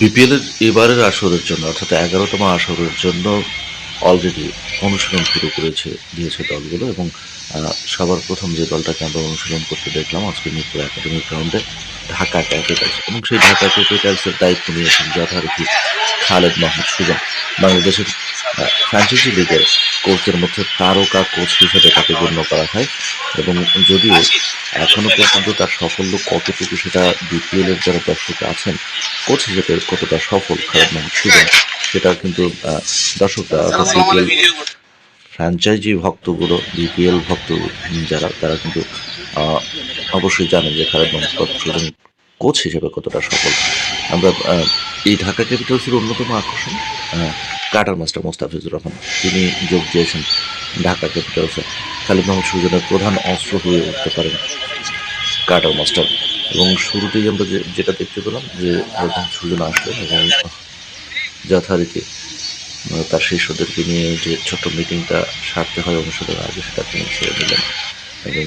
BPL এর এবারের আসরের জন্য, অর্থাৎ এগারোতম আসরের জন্য অলরেডি অনুশীলন শুরু করেছে, দিয়েছে দলগুলো এবং সবার প্রথম যে দলটাকে আমরা অনুশীলন করতে দেখলাম, আজকে মিত্র একাডেমির গ্রাউন্ডে ঢাকা ক্যাপিটালস এবং সেই ঢাকা ক্যাপিটালসের দায়িত্ব নিয়েছেন যথারীতি খালেদ মাহমুদ সুজন। বাংলাদেশের ফ্র্যাঞ্চাইজি লিগের কোচের মধ্যে তারকা কোচ হিসেবে তাকে গণ্য করা হয় এবং যদিও এখনও পর্যন্ত তার সাফল্য কতটুকু সেটা বিপিএল এর যারা দর্শক আছেন কোচ হিসেবে কতটা সফল খারাপ মাহমুদ সুজন সেটা কিন্তু দর্শকরা বিপিএল ফ্র্যাঞ্চাইজি ভক্তগুলো বিপিএল ভক্ত যারা তারা কিন্তু অবশ্যই জানেন যে খালেদ মাহমুদ সুজন কোচ হিসেবে কতটা সফল। আমরা এই ঢাকা ক্যাপিটালসের অন্যতম আকর্ষণ কাটার মাস্টার মোস্তাফিজুর রহমান, তিনি যোগ দিয়েছেন ঢাকা ক্যাপিটালসে। খালিদ মাহমুদ সুজনের প্রধান অস্ত্র হয়ে উঠতে পারেন কাটার মাস্টার। এবং শুরুতেই আমরা যেটা দেখতে পেলাম যে সুজন আসলেন এবং যথারীতি তার শিষ্যদেরকে নিয়ে যে ছোট্ট মিটিংটা সারতে হয়, অনুশীলনের আগে সেটা তিনি সেরে নিলেন। এবং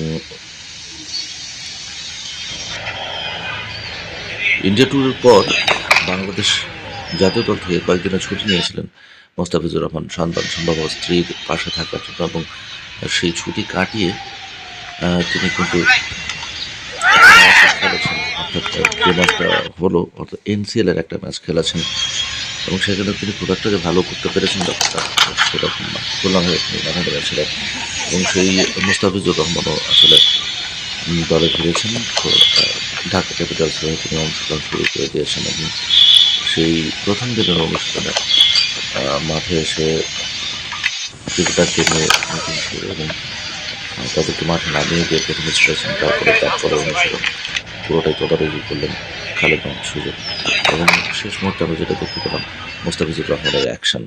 ইন্ডিয়া ট্যুরের পর বাংলাদেশ জাতীয় দল থেকে কয়েকদিনের ছুটি নিয়েছিলেন মোস্তাফিজুর রহমান সন্তান সম্ভব স্ত্রীর পাশে থাকার জন্য এবং সেই ছুটি কাটিয়ে তিনি কিন্তু অর্থাৎ যে ম্যাচটা হলো, অর্থাৎ এনসিএল এর একটা ম্যাচ খেলেছেন। এবং সেখানে তিনি খুব একটা ভালো করতে পেরেছেন সেরকম না। হয়ে নেমেছিলেন এবং সেই মুস্তাফিজুর রহমানও আসলে দলে ফিরেছেন। ঢাকা ক্যাপিটালস হয়ে তিনি অনুশীলন শুরু করে দিয়েছেন এবং সেই প্রথম দিনের অনুষ্ঠানে মাঠে এসে ক্রিকেটার টিমে মিটিং শুরু এবং তাদেরকে মাঠে নামিয়ে দিয়ে প্রথমে ছিলেন তারপরে তারপরে অনুশীলন। পুরোটাই তদারকি করলেন খালেদ মাহমুদ সুযোগ এবং শেষ মুহূর্তে আমরা যেটা দেখতে পেলাম, মোস্তাফিজুর রহমানের অ্যাকশন